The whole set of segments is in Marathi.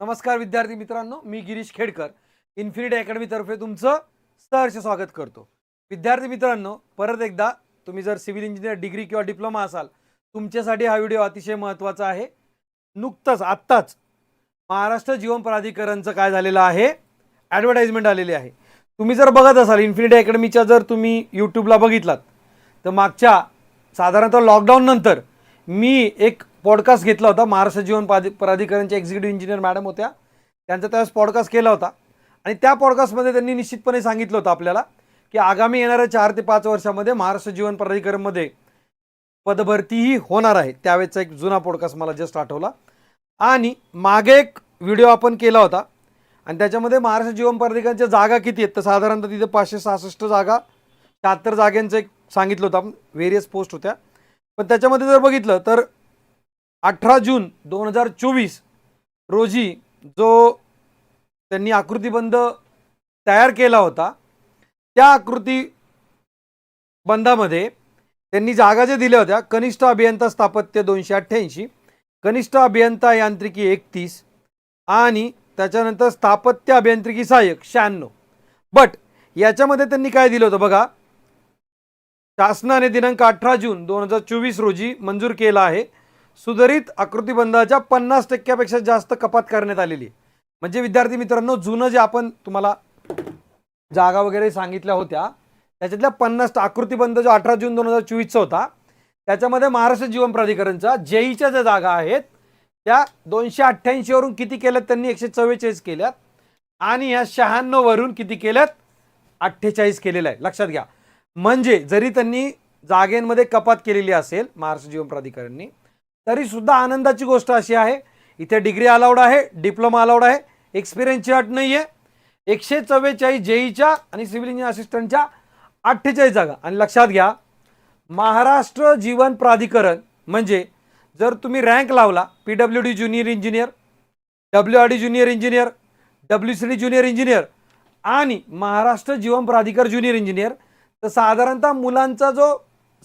नमस्कार विद्यार्थी मित्रांनो मी गिरीश खेडकर. इन्फिनिटी अकॅडमीतर्फे तुमचं सहर्ष स्वागत करतो. विद्यार्थी मित्रांनो परत एकदा तुम्ही जर सिव्हिल इंजिनियर डिग्री किंवा डिप्लोमा असाल तुमच्यासाठी हा व्हिडिओ अतिशय महत्त्वाचा आहे. नुकतंच आत्ताच महाराष्ट्र जीवन प्राधिकरणचं काय झालेलं आहे? ॲडव्हर्टाईजमेंट आलेली आहे. तुम्ही जर बघत असाल इन्फिनिटी अकॅडमीच्या जर तुम्ही यूट्यूबला बघितलात तर मागच्या साधारणतः लॉकडाऊन नंतर मी एक पॉडकास्ट घेतला होता महाराष्ट्र जीवन प्राधि प्राधिकरणच्या एक्झिक्युटिव्ह इंजिनियर मॅडम होत्या. त्यांचा त्यावेळेस पॉडकास्ट केला होता. आणि त्या पॉडकास्टमध्ये त्यांनी निश्चितपणे सांगितलं होतं आपल्याला की आगामी येणाऱ्या चार ते पाच वर्षामध्ये महाराष्ट्र जीवन प्राधिकरणमध्ये पदभरतीही होणार आहे. त्यावेळेचा एक जुना पॉडकास्ट मला जस्ट आठवला. आणि मागे एक व्हिडिओ आपण केला होता. आणि त्याच्यामध्ये महाराष्ट्र जीवन प्राधिकरणच्या जागा किती आहेत? तर साधारणतः तिथे पाचशे सहासष्ट जागा शहात्तर जागांचं एक सांगितलं होतं आपण. व्हेरियस पोस्ट होत्या. पण त्याच्यामध्ये जर बघितलं तर अठरा जून दोन हजार चोवीस रोजी जो त्यांनी आकृतीबंध तयार केला होता त्या आकृती बंधामध्ये त्यांनी जागा जे दिल्या होत्या कनिष्ठ अभियंता स्थापत्य दोनशे अठ्ठ्याऐंशी कनिष्ठ अभियंता यांत्रिकी एकतीस आणि त्याच्यानंतर स्थापत्य अभियांत्रिकी सहाय्यक शहाण्णव. बट याच्यामध्ये त्यांनी काय दिलं होतं बघा शासनाने दिनांक अठरा जून दोन हजार चोवीस रोजी मंजूर केला आहे. सुधारित आकृतीबंधाच्या पन्नास टक्क्यापेक्षा जास्त कपात करण्यात आलेली आहे. म्हणजे विद्यार्थी मित्रांनो जुनं जे आपण तुम्हाला जागा वगैरे सांगितल्या होत्या त्याच्यातल्या पन्नास आकृतीबंध जो अठरा जून दोन हजार चोवीसचा होता त्याच्यामध्ये महाराष्ट्र जीवन प्राधिकरणचा जेईच्या ज्या जागा आहेत त्या दोनशे अठ्ठ्याऐंशीवरून किती केल्यात त्यांनी? एकशे चव्वेचाळीस केल्यात. आणि या शहाण्णववरून किती केल्यात? अठ्ठेचाळीस केलेलं आहे. लक्षात घ्या. म्हणजे जरी त्यांनी जागेंमध्ये कपात केलेली असेल महाराष्ट्र जीवन प्राधिकरणनी तरी सुद्धा आनंदाची गोष्ट अशी आहे. इथे डिग्री अलाउड आहे डिप्लोमा अलाउड आहे एक्सपिरियन्सची अट नाही आहे एकशे चव्वेचाळीस जेईच्या आणि सिव्हिल इंजिनियर असिस्टंटच्या अठ्ठेचाळीस जागा. आणि लक्षात घ्या महाराष्ट्र जीवन प्राधिकरण म्हणजे जर तुम्ही रँक लावला P W D junior engineer W R D junior engineer W C D junior engineer आणि महाराष्ट्र जीवन प्राधिकार ज्युनियर इंजिनियर तर साधारणतः मुलांचा जो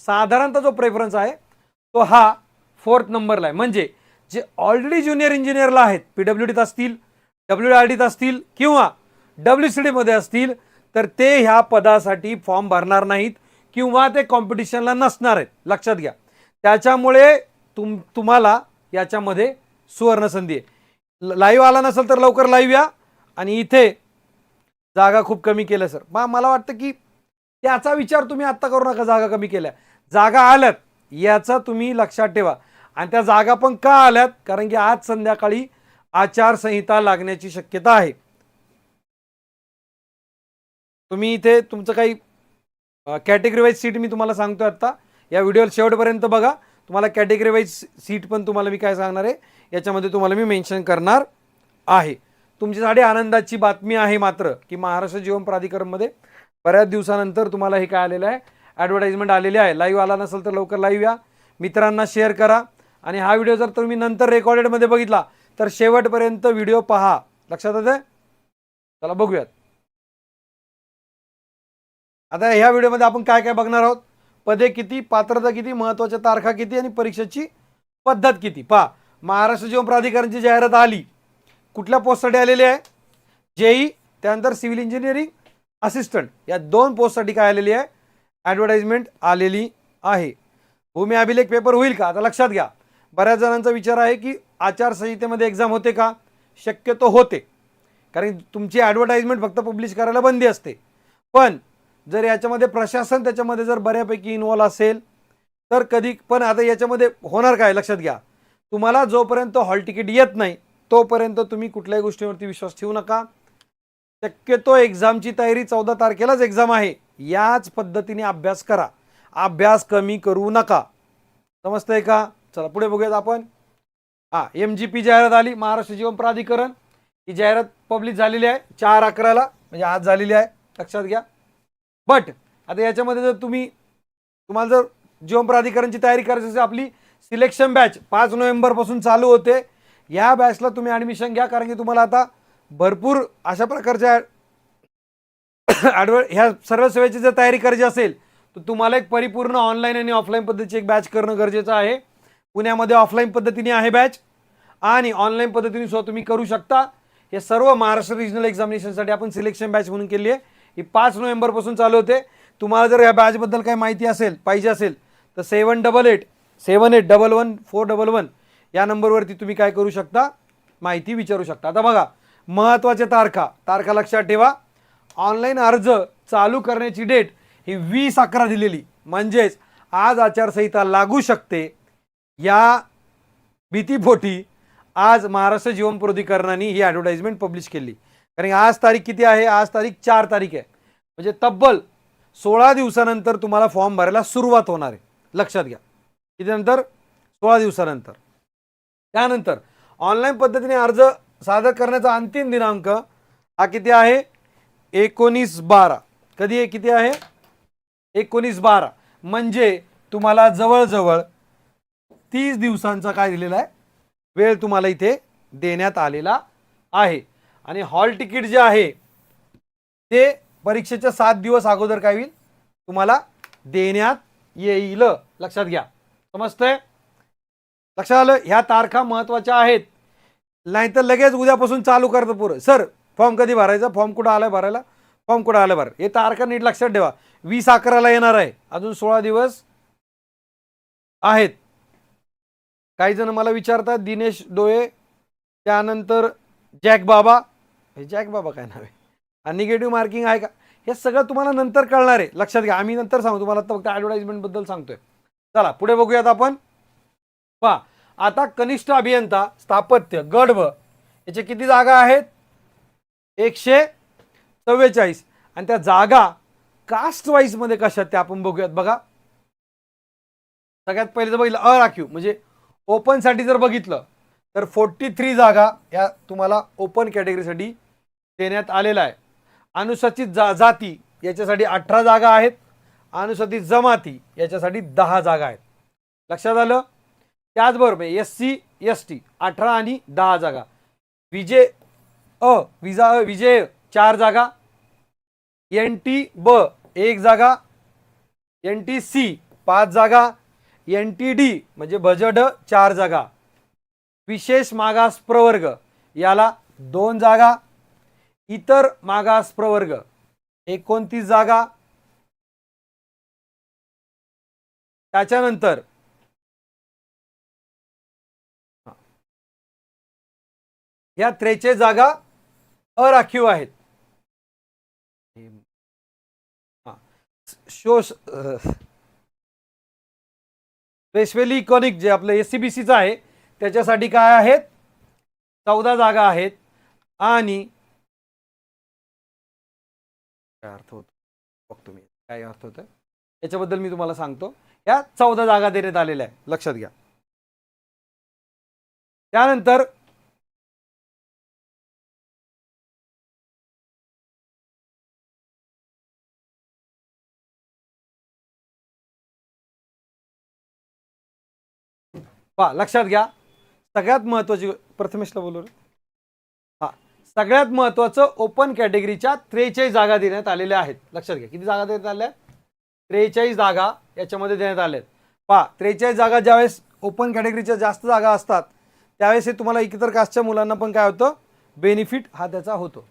साधारणतः जो प्रेफरन्स आहे तो हा फोर्थ नंबरला आहे. म्हणजे जे ऑलरेडी ज्युनियर इंजिनियरला आहेत पी डब्ल्यू डीत असतील डब्ल्यू आर डीत असतील किंवा डब्ल्यू सी डीमध्ये असतील तर ते ह्या पदासाठी फॉर्म भरणार नाहीत किंवा ते कॉम्पिटिशनला नसणार आहेत. लक्षात घ्या. त्याच्यामुळे तुम तुम्हाला याच्यामध्ये सुवर्णसंधी आहे. लाईव्ह आला नसेल तर लवकर लाईव्ह या. आणि इथे जागा खूप कमी केल्या सर मग मला वाटतं की त्याचा विचार तुम्ही आत्ता करू नका जागा कमी केल्या. जागा आल्यात याचा तुम्ही लक्षात ठेवा. आणि त्या जागा पण का आल्यात? कारण की आज संध्याकाळी आचारसंहिता लागण्याची शक्यता आहे. तुम्ही इथे तुमचं काही कॅटेगरी वाईज सीट मी तुम्हाला सांगतो आत्ता या व्हिडिओ शेवटपर्यंत बघा. तुम्हाला कॅटेगरी वाईज सीट पण तुम्हाला मी काय सांगणार आहे? याच्यामध्ये तुम्हाला मी मेन्शन करणार आहे. तुमच्यासाठी आनंदाची बातमी आहे मात्र की महाराष्ट्र जीवन प्राधिकरणमध्ये बऱ्याच दिवसानंतर तुम्हाला हे काय आलेलं आहे? ॲडव्हर्टाईजमेंट आलेली आहे. लाईव्ह आला नसेल तर लवकर लाईव्ह या. मित्रांना शेअर करा. आणि हा व्हिडिओ जर तुम्ही नंतर रेकॉर्डेडमध्ये बघितला तर शेवटपर्यंत व्हिडिओ पहा. लक्षात येते चला बघूयात. आता ह्या व्हिडिओमध्ये आपण काय काय बघणार आहोत? पदे किती पात्रता किती महत्त्वाच्या तारखा किती आणि परीक्षेची पद्धत किती? पहा. महाराष्ट्र जीवन प्राधिकरणची जाहिरात आली. कुठल्या पोस्टसाठी आलेली आहे? जेई त्यानंतर सिव्हिल इंजिनिअरिंग असिस्टंट. या दोन पोस्टसाठी काय आलेली आहे? ॲडव्हर्टाईजमेंट आलेली आहे. भूमी अभिलेख पेपर होईल का? आता लक्षात घ्या. बऱ्याच जणांचा विचार आहे की आचारसंहितेमध्ये एक्झाम होते का? शक्यतो होते. कारण तुमची ॲडव्हर्टाईजमेंट फक्त पब्लिश करायला बंदी असते. पण जर याच्यामध्ये प्रशासन त्याच्यामध्ये जर बऱ्यापैकी इन्वॉल्व असेल तर कधी पण आता याच्यामध्ये होणार काय? लक्षात घ्या. तुम्हाला जोपर्यंत हॉल तिकीट येत नाही तोपर्यंत तुम्ही कुठल्याही गोष्टीवरती विश्वास ठेवू नका. शक्यतो एक्झामची तयारी चौदा तारखेलाच एक्झाम आहे. याच पद्धतीने अभ्यास करा. अभ्यास कमी करू नका. समजतंय का? चला पुढे बघूयात आपण. हां एम जी पी जाहिरात आली महाराष्ट्र जीवन प्राधिकरण. ही जाहिरात पब्लिश झालेली आहे चार अकराला म्हणजे आज झालेली आहे. लक्षात घ्या. बट आता याच्यामध्ये जर तुम्ही तुम्हाला जर जीवन प्राधिकरणची तयारी करायची असेल आपली सिलेक्शन बॅच पाच नोव्हेंबरपासून चालू होते. या बॅचला तुम्ही ॲडमिशन घ्या कारण की तुम्हाला आता भरपूर अशा प्रकारच्या ॲडव ह्या सर्व सेवेची जर तयारी करायची असेल तर तुम्हाला एक परिपूर्ण ऑनलाईन आणि ऑफलाईन पद्धतीची एक बॅच करणं गरजेचं आहे. पुण्यामध्ये ऑफलाईन पद्धतीने आहे बॅच आणि ऑनलाईन पद्धतीने सुद्धा तुम्ही करू शकता. हे सर्व महाराष्ट्र रिजनल एक्झामिनेशनसाठी आपण सिलेक्शन बॅच म्हणून केली आहे. ही पाच नोव्हेंबरपासून चालू होते. तुम्हाला जर या बॅचबद्दल काही माहिती असेल पाहिजे असेल तर seven double eight seven eight double one four double one या नंबरवरती तुम्ही काय करू शकता? माहिती विचारू शकता. आता बघा महत्त्वाच्या तारखा. तारखा लक्षात ठेवा. ऑनलाईन अर्ज चालू करण्याची डेट ही वीस अकरा दिलेली. म्हणजेच आज आचारसंहिता लागू शकते. या भीतीपोटी आज महाराष्ट्र जीवन प्राधिकरणाने ही ॲडव्हर्टाईजमेंट पब्लिश केली. कारण आज तारीख किती आहे? आज तारीख चार तारीख आहे. म्हणजे तब्बल सोळा दिवसानंतर तुम्हाला फॉर्म भरायला सुरुवात होणार आहे. लक्षात घ्या. किती सोळा दिवसानंतर. त्यानंतर ऑनलाईन पद्धतीने अर्ज सादर करण्याचा अंतिम दिनांक हा किती आहे? एकोणीस बारा. कधी आहे? किती आहे? एकोणीस बारा. म्हणजे तुम्हाला जवळजवळ तीस दिवसांचा काय दिलेला आहे? वेळ तुम्हाला इथे देण्यात आलेला आहे. आणि हॉल तिकीट जे आहे ते परीक्षेच्या सात दिवस अगोदर काय होईल? तुम्हाला देण्यात येईल. लक्षात घ्या. समजतंय? लक्षात आलं? ह्या तारखा महत्त्वाच्या आहेत. नाहीतर लगेच उद्यापासून चालू करतं पुरं. सर फॉर्म कधी भरायचा? फॉर्म कुठं आलाय भरायला? फॉर्म कुठं आलं भर हे तारखा नीट लक्षात ठेवा. वीस अकराला येणार आहे. अजून सोळा दिवस आहेत. काही जण मला विचारतात दिनेश डोळे त्यानंतर जॅक बाबा. हे जॅक बाबा काय नाव आहे? निगेटिव्ह मार्किंग आहे का? हे सगळं तुम्हाला नंतर कळणार आहे. लक्षात घ्या आम्ही नंतर सांगू तुम्हाला. फक्त ॲडव्हर्टाईजमेंटबद्दल सांगतोय. चला पुढे बघूयात आपण. पहा आता कनिष्ठ अभियंता स्थापत्य गड व याचे किती जागा आहेत? एकशे चव्वेचाळीस. आणि त्या जागा कास्ट वाईजमध्ये कशा त्या आपण बघूयात बघा. सगळ्यात पहिले तर बघितलं अराखीव म्हणजे ओपनसाठी जर बघितलं तर फोर्टी थ्री जागा या तुम्हाला ओपन कॅटेगरीसाठी देण्यात आलेला आहे. अनुसूचित जा जाती याच्यासाठी अठरा जागा आहेत. अनुसूचित जमाती याच्यासाठी दहा जागा आहेत. लक्षात आलं? त्याचबरोबर एस सी एस टी अठरा आणि दहा जागा. विजय अ विजा विजय चार जागा. एन टी ब एक जागा. एन टी सी पाच जागा. एन टी डी म्हणजे बजड चार जागा. विशेष मागास प्रवर्ग याला दोन जागा. इतर मागास प्रवर्ग एकोणतीस जागा. त्याच्यानंतर या त्रेचाळीस जागा अराखीव आहेत. शोष स्पेशली इकॉनिक जे आपलं एस सी बी सीचं आहे त्याच्यासाठी काय आहेत? चौदा जागा आहेत आणि काय अर्थ होतो? बघतो मी. काय अर्थ होतं? याच्याबद्दल मी तुम्हाला सांगतो. या चौदा जागा देण्यात आलेल्या आहे लक्षात घ्या. त्यानंतर पहा लक्षात घ्या. सगळ्यात महत्त्वाची प्रथमेशला बोलू हां हा सगळ्यात महत्त्वाचं ओपन कॅटेगरीच्या त्रेचाळीस जागा देण्यात आलेल्या आहेत. लक्षात घ्या किती जागा देण्यात आल्या? त्रेचाळीस जागा याच्यामध्ये देण्यात आल्या आहेत. पहा त्रेचाळीस जागा ज्यावेळेस ओपन कॅटेगरीच्या जास्त जागा असतात त्यावेळेस हे तुम्हाला इतर कास्टच्या मुलांना पण काय होतं? बेनिफिट हा त्याचा होतो.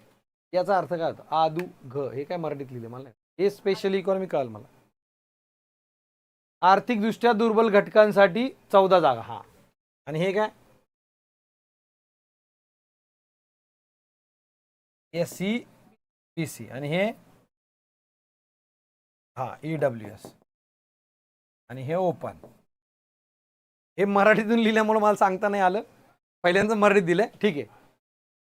याचा अर्थ काय होतो? आदू घ हे काय मराठीत लिहिले मला हे स्पेशली इकॉनॉमी कळाल मला. आर्थिकदृष्ट्या दुर्बल घटकांसाठी चौदा जागा हा. आणि हे काय? एस सी बी सी आणि हे? हा ई डब्ल्यू एस आणि हे ओपन हे मराठीतून लिहिल्यामुळे मला सांगता नाही आलं. पहिल्यांदा मराठीत दिलंय. ठीक आहे.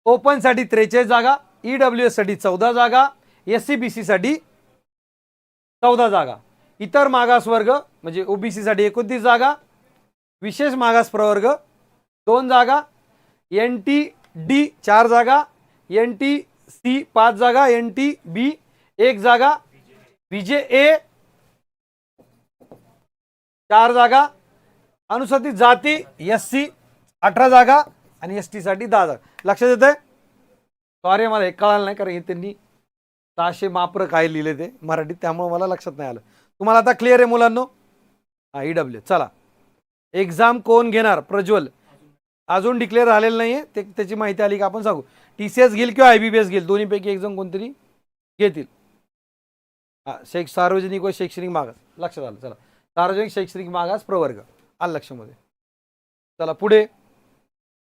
ओपनसाठी त्रेचाळीस जागा ई डब्ल्यू साठी चौदा जागा एस सी बी सीसाठी चौदा जागा. इतर मागासवर्ग म्हणजे ओबीसीसाठी एकोणतीस जागा विशेष मागास प्रवर्ग दोन जागा एन टी डी चार जागा एन टी सी पाच जागा एन टी बी एक जागा विजे ए चार जागा अनुसूचित जाती एस सी अठरा जागा आणि एस टीसाठी दहा जागा. लक्षात येतंय? आहे सॉरी मला हे कळालं नाही कारण हे त्यांनी सहाशे मापर काय लिहिले ते मराठीत त्यामुळं मला लक्षात नाही आलं. तुम्हाला आता क्लिअर आहे मुलांनो? हा ई डब्ल्यू चला. एक्झाम कोण घेणार? प्रज्वल. अजून डिक्लेअर झालेलं नाही आहे ते त्याची माहिती आली का आपण सांगू. टी सी एस घेईल किंवा आय बी बी एस घेईल? दोन्हीपैकी एक जण कोणतरी घेतील. हा शैक्ष सार्वजनिक व शैक्षणिक मागास. लक्षात आलं. चला. सार्वजनिक शैक्षणिक मागास प्रवर्ग. आलं लक्षामध्ये. चला पुढे.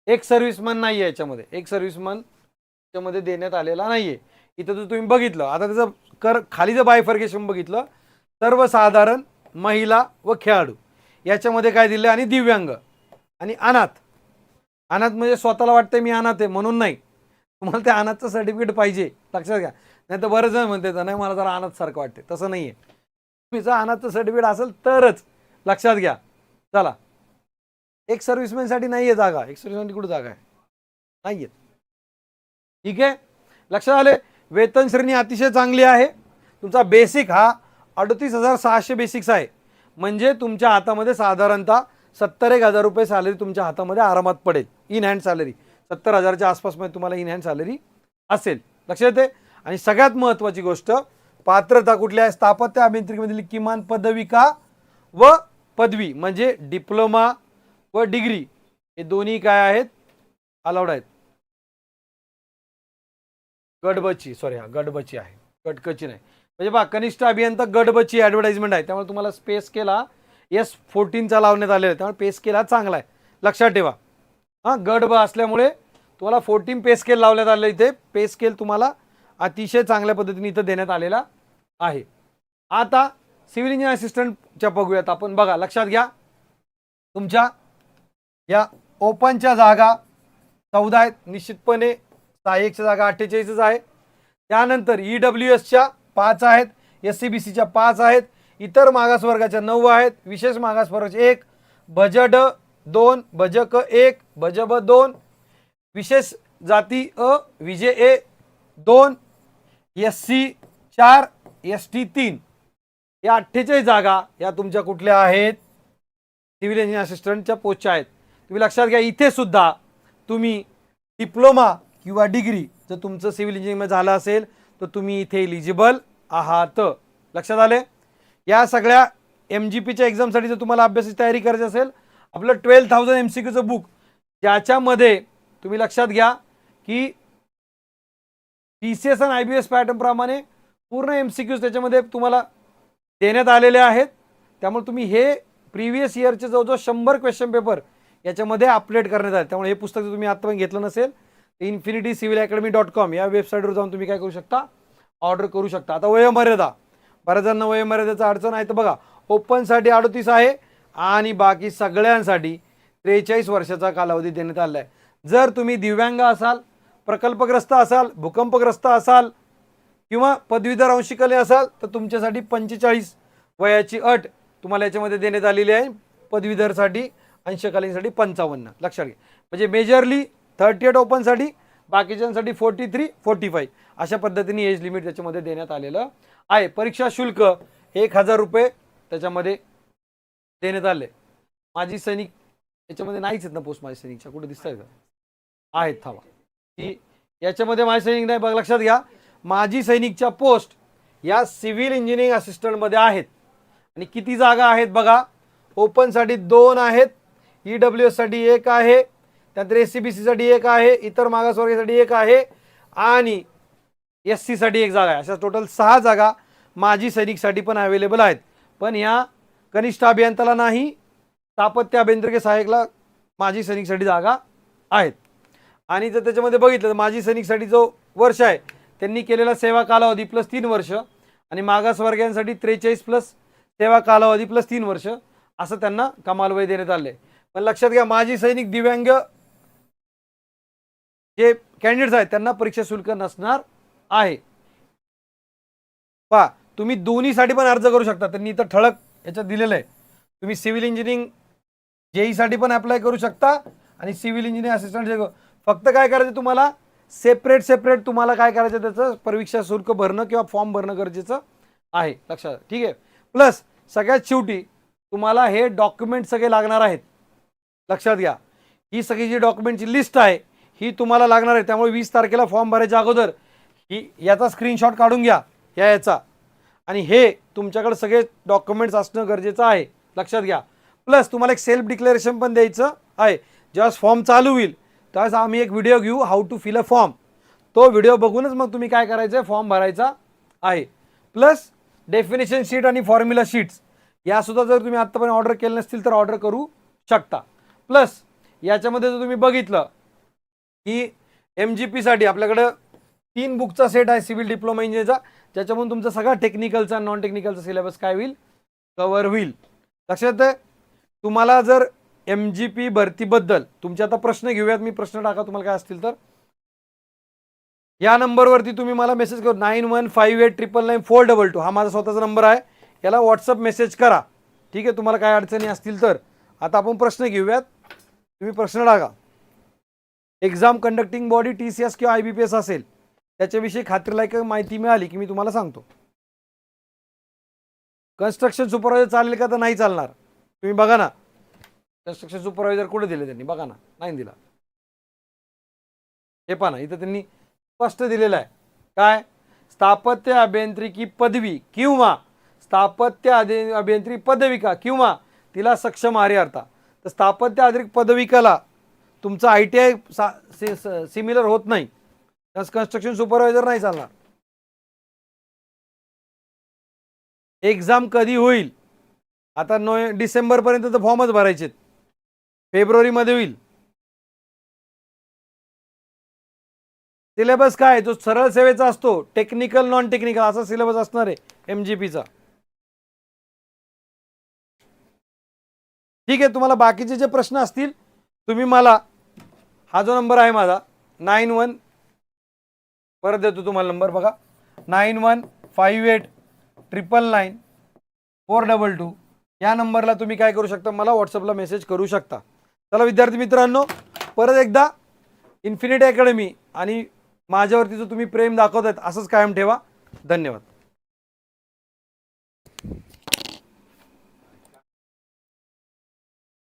एक सर्व्हिसमन नाही आहे याच्यामध्ये. एक सर्व्हिसमन त्याच्यामध्ये देण्यात आलेला नाही आहे इथं जर तुम्ही बघितलं. आता त्याचं कर खाली जर बायफर्गेशन बघितलं सर्वसाधारण महिला व खेळाडू. याच्यामध्ये काय दिलं आणि दिव्यांग. आणि अनाथ. अनाथ म्हणजे स्वतःला वाटतं मी अनाथ आहे म्हणून नाही. तुम्हाला ते अनाथचं सर्टिफिकेट पाहिजे. लक्षात घ्या. नाही तर बरंच जण म्हणते नाही मला जरा अनाथसारखं वाटते तसं नाही आहे तुम्हीचं अनाथचं सर्टिफिकेट असेल तरच लक्षात घ्या. चला. एक सर्व्हिसमॅनसाठी नाही आहे जागा. एक सर्व्हिसमॅनसाठी कुठं जागा आहे? नाही आहेत ठीक आहे? लक्षात आले वेतन श्रेणी अतिशय चांगली आहे. तुमचा बेसिक हा अडतीस हजार सहाशे बेसिक्स आहे. म्हणजे तुमच्या हातामध्ये साधारणतः सत्तर एक हजार रुपये सॅलरी तुमच्या हातामध्ये आरामात पडेल. इन हँड सॅलरी सत्तर हजारच्या आसपासमध्ये तुम्हाला इन हँड सॅलरी असेल. लक्षात येते आणि सगळ्यात महत्त्वाची गोष्ट पात्रता कुठली आहे? स्थापत्य अभियांत्रिकीमधील किमान पदविका व पदवी म्हणजे डिप्लोमा व डिग्री हे दोन्ही काय आहेत? अलाउड आहेत. गडबची सॉरी हा गडबची आहे. गटकची नाही. म्हणजे बा कनिष्ठ अभियंता गडबची ॲडव्हर्टाइजमेंट आहे. त्यामुळे तुम्हाला स्पेस केला. एस फोर्टीनचा लावण्यात आलेला आहे. त्यामुळे पेस केला हा चांगला आहे. लक्षात ठेवा. हां गड ब असल्यामुळे तुम्हाला फोर्टीन पे स्केल लावण्यात आलं इथे. पे स्केल तुम्हाला अतिशय चांगल्या पद्धतीने इथं देण्यात आलेला आहे. आता सिव्हिल इंजिनियर असिस्टंटच्या बघूयात आपण. बघा लक्षात घ्या. तुमच्या या ओपनच्या जागा चौदा आहेत. निश्चितपणे सहाय्यकच्या जागा अठ्ठेचाळीसच आहे. त्यानंतर ई डब्ल्यू एसच्या पाच आहेत एस सी बी सीच्या पाच आहेत इतर मागासवर्गाच्या नऊ आहेत विशेष मागासवर्गाचे एक भजड दोन भजक एक भजब दोन विशेष जाती अ विजे ए दोन एस सी चार एस टी तीन. या अठ्ठेचाळीस जागा या तुमच्या कुठल्या आहेत? सिव्हिल इंजिनियर असिस्टंटच्या पोस्टच्या आहेत. तुम्ही लक्षात घ्या इथे सुद्धा तुम्ही डिप्लोमा किंवा डिग्री जर तुमचं सिव्हिल इंजिनिअरिंगमध्ये झालं असेल तर तुम्ही इथे इलिजिबल आहात. लक्षात आले? या सगळ्या एम जी पीच्या एक्झामसाठी जर तुम्हाला अभ्यासाची तयारी करायची असेल आपलं ट्वेल्व थाउजंड एम सी क्यूचं बुक ज्याच्यामध्ये तुम्ही लक्षात घ्या की टी सी एस आणि आय बी एस पॅटर्नप्रमाणे पूर्ण एम सी क्यूज त्याच्यामध्ये तुम्हाला देण्यात आलेले आहेत. त्यामुळे तुम्ही हे प्रिव्हियस इयरचे जवळजवळ शंभर क्वेश्चन पेपर याच्यामध्ये अपडेट करण्यात आले. त्यामुळे हे पुस्तक जर तुम्ही आत्तापर्यंत घेतलं नसेल infinity civil academy dot com या वेबसाईटवर जाऊन तुम्ही काय करू शकता? ऑर्डर करू शकता. आता वयोमर्यादा बऱ्याच जणांना वयोमर्यादेचा अडचण आहे. तर बघा ओपनसाठी अडतीस आहे आणि बाकी सगळ्यांसाठी त्रेचाळीस वर्षाचा कालावधी देण्यात आला आहे जर तुम्ही दिव्यांग असाल प्रकल्पग्रस्त असाल भूकंपग्रस्त असाल किंवा पदवीधर अंशिकले असाल तर तुमच्यासाठी पंचेचाळीस वयाची अट तुम्हाला याच्यामध्ये देण्यात आलेली आहे. पदवीधरसाठी अंशकालीनसाठी पंचावन्न. लक्षात घ्या. म्हणजे मेजरली थर्टी एट ओपनसाठी बाकीच्यांसाठी फोर्टी थ्री फोर्टी फाईव्ह अशा पद्धतीने एज लिमिट त्याच्यामध्ये देण्यात आलेलं आहे. परीक्षा शुल्क एक हजार रुपये त्याच्यामध्ये देण्यात आले. माजी सैनिक याच्यामध्ये नाहीच आहेत ना पोस्ट माजी सैनिकच्या. कुठे दिसत का आहेत थांबा. की याच्यामध्ये माजी सैनिक नाही बघ लक्षात घ्या. माजी सैनिकच्या पोस्ट या सिव्हिल इंजिनिअरिंग असिस्टंटमध्ये आहेत. आणि किती जागा आहेत बघा. ओपनसाठी दोन आहेत. ई डब्ल्यू एससाठी एक आहे. त्यानंतर एस सी बी सीसाठी एक आहे इतर मागासवर्गासाठी एक आहे आणि एस सीसाठी एक जागा आहे. अशा टोटल सहा जागा माजी सैनिकसाठी पण अवेलेबल आहेत. पण ह्या कनिष्ठ अभियंताला नाही स्थापत्य अभियंत्रिके सहाय्यकला माजी सैनिकसाठी जागा आहेत. आणि जर त्याच्यामध्ये बघितलं तर माजी सैनिकसाठी जो वर्ष आहे त्यांनी केलेला सेवा कालावधी प्लस तीन वर्ष आणि मागासवर्गीयांसाठी त्रेचाळीस प्लस सेवा कालावधी प्लस तीन वर्ष असं त्यांना कमालवय देण्यात आले पण लक्षात घ्या माजी सैनिक दिव्यांग जे कॅन्डिडेट्स आहेत त्यांना परीक्षा शुल्क नसणार आहे. पहा तुम्ही दोन्हीसाठी पण अर्ज करू शकता. त्यांनी इथं ठळक याच्यात दिलेलं आहे. तुम्ही सिव्हिल इंजिनिअरिंग जेईसाठी पण अप्लाय करू शकता आणि सिव्हिल इंजिनिअरिंग असिस्टंट फक्त काय करायचं तुम्हाला? सेपरेट सेपरेट तुम्हाला काय करायचं त्याचं? परीक्षा शुल्क भरणं किंवा फॉर्म भरणं गरजेचं आहे. लक्षात ठीक आहे? प्लस सगळ्यात शेवटी तुम्हाला हे डॉक्युमेंट सगळे लागणार आहेत. लक्षात घ्या. ही सगळी जी डॉक्युमेंटची लिस्ट आहे ही तुम्हाला लागणार आहे. त्यामुळे वीस तारखेला फॉर्म भरायच्या अगोदर ही याचा स्क्रीनशॉट काढून घ्या या याचा. आणि हे तुमच्याकडे सगळे डॉक्युमेंट्स असणं गरजेचं आहे. लक्षात घ्या. प्लस तुम्हाला एक सेल्फ डिक्लेरेशन पण द्यायचं आहे. जेव्हा फॉर्म चालू होईल त्यावेळेस आम्ही एक व्हिडिओ घेऊ how to fill a form तो व्हिडिओ बघूनच मग तुम्ही काय करायचं आहे फॉर्म भरायचा आहे. प्लस डेफिनेशन शीट आणि फॉर्म्युला शीट्स यासुद्धा जर तुम्ही आत्तापर्यंत ऑर्डर केले नसतील तर ऑर्डर करू शकता. प्लस याच्यामध्ये जर तुम्ही बघितलं की एम जी पीसाठी आपल्याकडं तीन बुकचा सेट आहे सिव्हिल डिप्लोमा इंजिनियरचा ज्याच्यामधून तुमचा सगळा टेक्निकलचा नॉन टेक्निकलचा सिलेबस काय होईल? कवर होईल. लक्षात आहे तुम्हाला जर एम जी पी भरतीबद्दल तुमचे आता प्रश्न घेऊयात मी प्रश्न टाका तुम्हाला काय असतील तर. या नंबरवरती तुम्ही मला मेसेज करू nine one five eight triple nine four double two हा माझा स्वतःचा नंबर आहे. याला व्हॉट्सअप मेसेज करा. ठीक आहे तुम्हाला काय अडचणी असतील तर. आता आपण प्रश्न घेऊयात. तुम्ही प्रश्न टाका. Exam conducting body T C S किंवा आय बी पी एस असेल त्याच्याविषयी खात्रीलायक माहिती मिळाली की मी तुम्हाला सांगतो. कन्स्ट्रक्शन सुपरवायझर चालेल का तर नाही चालणार. तुम्ही बघा ना. कन्स्ट्रक्शन सुपरवायझर कुठे दिले त्यांनी? बघा ना. नाही दिला. हे पहा ना इथं त्यांनी स्पष्ट दिलेलं आहे. काय? स्थापत्य अभियांत्रिकी पदवी किंवा स्थापत्य अभियांत्रिकी पदविका किंवा तिला सक्षम आहे अर्था तर स्थापत्य अतिरिक्त पदविकाला तुमचं आय टी आय सिमिलर होत नाही. कन्स्ट्रक्शन सुपरवायझर नाही चालणार. एक्झाम कधी होईल? आता नो डिसेंबरपर्यंत तर फॉर्मच भरायचे फेब्रुवारीमध्ये होईल. सिलेबस काय? जो तो सरळ सेवेचा असतो टेक्निकल नॉन टेक्निकल असा सिलेबस असणार आहे एम जी पीचा ठीक आहे तुम्हाला बाकीचे जे प्रश्न असतील तुम्ही मला हा जो नंबर आहे माझा नाईन वन परत देतो तुम्हाला नंबर बघा. Nine one five eight triple nine four double two या नंबरला तुम्ही काय करू शकता? मला व्हॉट्सअपला मेसेज करू शकता. चला विद्यार्थी मित्रांनो परत एकदा इन्फिनिटी अकॅडमी आणि माझ्यावरती जो तुम्ही प्रेम दाखवत आहेत असंच कायम ठेवा. धन्यवाद.